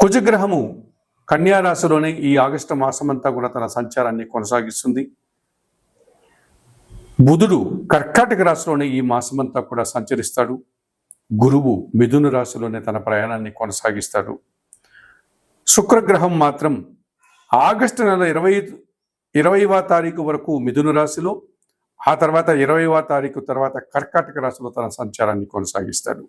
కుజగ్రహము కన్యారాశిలోనే ఈ ఆగస్టు మాసమంతా కూడా తన సంచారాన్ని కొనసాగిస్తుంది. బుధుడు కర్కాటక రాశిలోనే ఈ మాసమంతా కూడా సంచరిస్తాడు. గురువు మిథున రాశిలోనే తన ప్రయాణాన్ని కొనసాగిస్తాడు. శుక్రగ్రహం మాత్రం ఆగస్టు నెల ఇరవై ఇరవైవ తారీఖు వరకు మిథున రాశిలో ఆ తర్వాత ఇరవైవ తారీఖు తర్వాత కర్కాటక రాశిలో తన సంచారాన్ని కొనసాగిస్తాడు.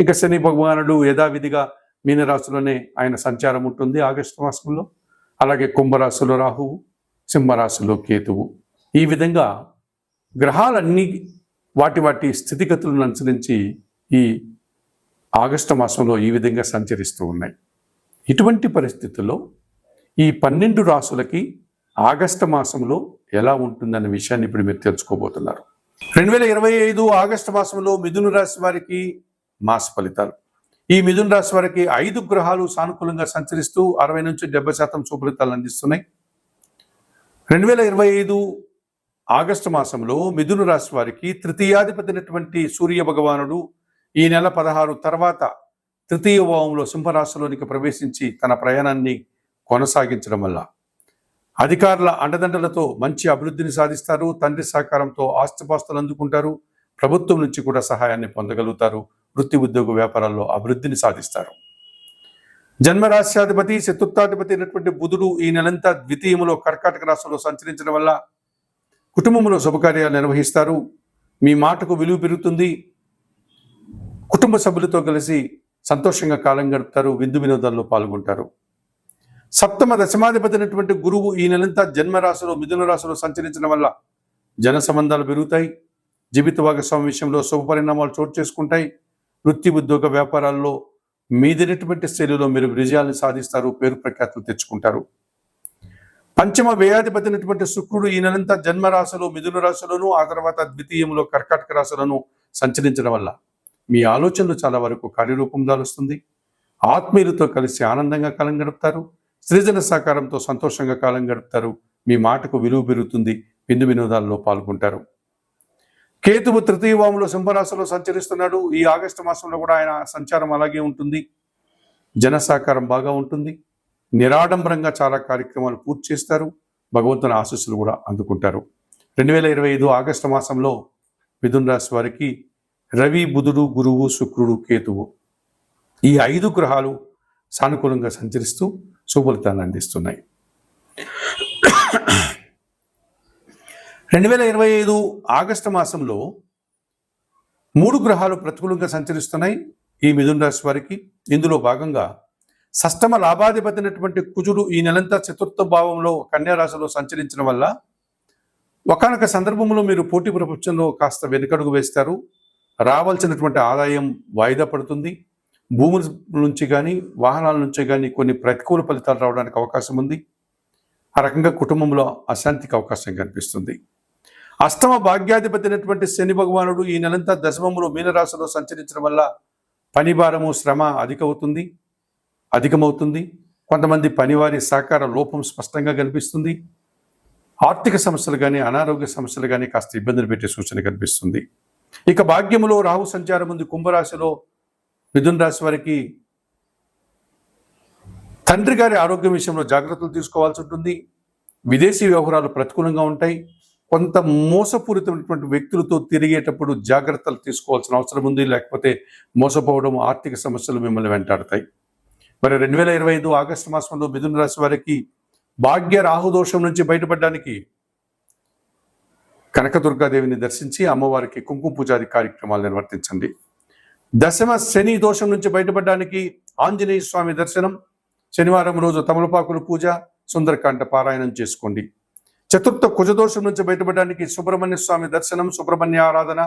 ఇక శని భగవానుడు యథావిధిగా మీనరాశిలోనే ఆయన సంచారం ఉంటుంది ఆగస్టు మాసంలో. అలాగే కుంభరాశిలో రాహువు సింహరాశిలో కేతువు. ఈ విధంగా గ్రహాలన్నీ వాటి వాటి స్థితిగతులను అనుసరించి ఈ ఆగస్టు మాసంలో ఈ విధంగా సంచరిస్తూ ఉన్నాయి. ఇటువంటి పరిస్థితుల్లో ఈ పన్నెండు రాసులకి ఆగస్టు మాసంలో ఎలా ఉంటుందనే విషయాన్ని ఇప్పుడు మీరు తెలుసుకోబోతున్నారు. రెండు వేల ఇరవై ఐదు ఆగస్టు మాసంలో మిథున రాశి వారికి మాస ఫలితాలు. ఈ మిథున రాశి వారికి ఐదు గ్రహాలు సానుకూలంగా సంచరిస్తూ అరవై నుంచి డెబ్బై శాతం సుఫలితాలు అందిస్తున్నాయి. రెండు వేల ఇరవై ఐదు ఆగస్టు మాసంలో మిథున రాశి వారికి తృతీయాధిపతినటువంటి సూర్య భగవానుడు ఈ నెల పదహారు తర్వాత తృతీయ భావంలో సింహరాశిలోనికి ప్రవేశించి తన ప్రయాణాన్ని కొనసాగించడం వల్ల అధికారుల అండదండలతో మంచి అభివృద్ధిని సాధిస్తారు. తండ్రి సహకారంతో ఆస్తిపాస్తులు అందుకుంటారు. ప్రభుత్వం నుంచి కూడా సహాయాన్ని పొందగలుగుతారు. వృత్తి ఉద్యోగ వ్యాపారాల్లో అభివృద్ధిని సాధిస్తారు. జన్మరాశ్యాధిపతి చతుర్థాధిపతి అయినటువంటి బుధుడు ఈ నెలంతా ద్వితీయములో కర్కాటక రాశిలో సంచరించడం వల్ల కుటుంబంలో శుభకార్యాలు నిర్వహిస్తారు. మీ మాటకు విలువ పెరుగుతుంది. కుటుంబ సభ్యులతో కలిసి సంతోషంగా కాలం గడుపుతారు. విందు వినోదాల్లో పాల్గొంటారు. సప్తమ దశమాధిపతి అయినటువంటి గురువు ఈ నెలంతా జన్మరాశిలో మిథున రాశిలో సంచరించడం వల్ల జన సంబంధాలు పెరుగుతాయి. జీవిత భాగస్వామి విషయంలో శుభ పరిణామాలు చోటు చేసుకుంటాయి. వృత్తి ఉద్యోగ వ్యాపారాల్లో మీదైనటువంటి శైలిలో మీరు విజయాలను సాధిస్తారు పేరు ప్రఖ్యాతులు తెచ్చుకుంటారు. పంచమ వ్యయాధిపతినటువంటి శుక్రుడు ఈయనంతా నెలంతా జన్మరాశిలో మిథున రాశిలోను ఆ తర్వాత ద్వితీయంలో కర్కాటక రాశులను సంచరించడం వల్ల మీ ఆలోచనలు చాలా వరకు కార్యరూపం దాలుస్తుంది. ఆత్మీయులతో కలిసి ఆనందంగా కాలం గడుపుతారు. సృజన సహకారంతో సంతోషంగా కాలం గడుపుతారు. మీ మాటకు విలువ పెరుగుతుంది. విందు వినోదాల్లో పాల్గొంటారు. కేతువు తృతీయ వాములో సింహరాశిలో సంచరిస్తున్నాడు. ఈ ఆగస్టు మాసంలో కూడా ఆయన సంచారం అలాగే ఉంటుంది. జనసహకారం బాగా ఉంటుంది. నిరాడంబరంగా చాలా కార్యక్రమాలు పూర్తి చేస్తారు. భగవంతుని ఆశీస్సులు కూడా అందుకుంటారు. రెండు వేల ఇరవై ఐదు ఆగస్టు మాసంలో మిథున్ రాశి వారికి రవి బుధుడు గురువు శుక్రుడు కేతువు ఈ ఐదు గ్రహాలు సానుకూలంగా సంచరిస్తూ సుఫలితాన్ని అందిస్తున్నాయి. రెండు వేల ఇరవై ఐదు ఆగస్టు మాసంలో మూడు గ్రహాలు ప్రతికూలంగా సంచరిస్తున్నాయి. ఈ మిథున రాశి వారికి ఇందులో భాగంగా సష్టమ లాభాధిపతినటువంటి కుజుడు ఈ నెలంతా చతుర్థ భావంలో కన్యారాశిలో సంచరించడం వల్ల ఒకనొక సందర్భంలో మీరు పోటీ ప్రపంచంలో కాస్త వెనుకడుగు వేస్తారు. రావాల్సినటువంటి ఆదాయం వాయిదా పడుతుంది. భూముల నుంచి కానీ వాహనాల నుంచి కానీ కొన్ని ప్రతికూల ఫలితాలు రావడానికి అవకాశం ఉంది. ఆ రకంగా కుటుంబంలో అశాంతికి అవకాశం కనిపిస్తుంది. అష్టమ భాగ్యాధిపతి అయినటువంటి శని భగవానుడు ఈ నెలంతా దశమములో మీనరాశిలో సంచరించడం వల్ల పని భారము శ్రమ అధికవుతుంది అధికమవుతుంది. కొంతమంది పనివారి సహకార లోపం స్పష్టంగా కనిపిస్తుంది. ఆర్థిక సమస్యలు కానీ అనారోగ్య సమస్యలు కానీ కాస్త ఇబ్బందులు పెట్టే సూచన కనిపిస్తుంది. ఇక భాగ్యములో రాహు సంచారం ఉంది. కుంభరాశిలో మిథున్ రాశి వారికి తండ్రి గారి ఆరోగ్యం విషయంలో జాగ్రత్తలు తీసుకోవాల్సి ఉంటుంది. విదేశీ వ్యవహారాలు ప్రతికూలంగా ఉంటాయి. కొంత మోసపూరితమైనటువంటి వ్యక్తులతో తిరిగేటప్పుడు జాగ్రత్తలు తీసుకోవాల్సిన అవసరం ఉంది లేకపోతే మోసపోవడం ఆర్థిక సమస్యలు మిమ్మల్ని వెంటాడతాయి. మరి రెండు వేల ఇరవై ఐదు ఆగస్టు మాసంలో మిథున రాశి వారికి భాగ్య రాహుదోషం నుంచి బయటపడడానికి కనకదుర్గాదేవిని దర్శించి అమ్మవారికి కుంకుమ పూజాది కార్యక్రమాలు నిర్వర్తించండి. దశమ శని దోషం నుంచి బయటపడడానికి ఆంజనేయ స్వామి దర్శనం శనివారం రోజు తమలపాకుల పూజ సుందరకాండ పారాయణం చేసుకోండి. చతుర్థ కుజదోషం నుంచి బయటపడడానికి సుబ్రహ్మణ్య స్వామి దర్శనం సుబ్రహ్మణ్య ఆరాధన.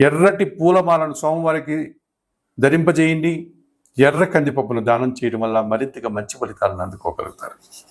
ఎర్రటి పూలమాలను స్వామివారికి ధరింపజేయండి. ఎర్ర కందిపప్పును దానం చేయడం వల్ల మరింతగా మంచి ఫలితాలను అందుకోగలుగుతారు.